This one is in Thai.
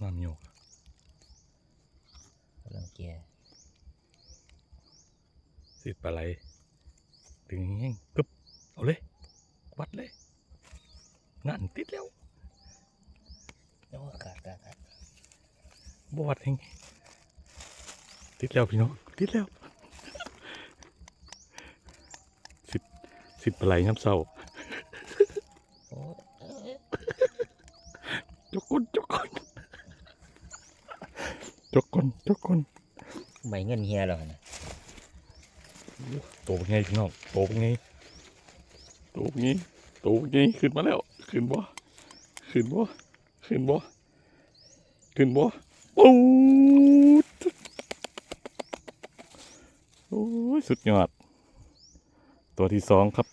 น่ามีอกกำลังเกียร์สิบปลาไหถึงแห้งปึ๊บ เอาเลย วัดเลย งานติดแล้วแล้วกาดกาดกาดบวัดแห้งติดแล้วพี่น้อง ติดแล้ว สิบสิบปลาไหน้ำเศร้าจุกคนจุกคน จกคนจกคนใบเงินเฮียแล้วนะโตเป็นไงพี่น้องโตเป็นไงโตเป็นไงโตเป็นไงขึ้นมาแล้ว ขึ้นบ่ขึ้นบ่ขึ้นบ่ขึ้นบ่ปูดโอ้ยสุดยอด ตัวที่สองครับ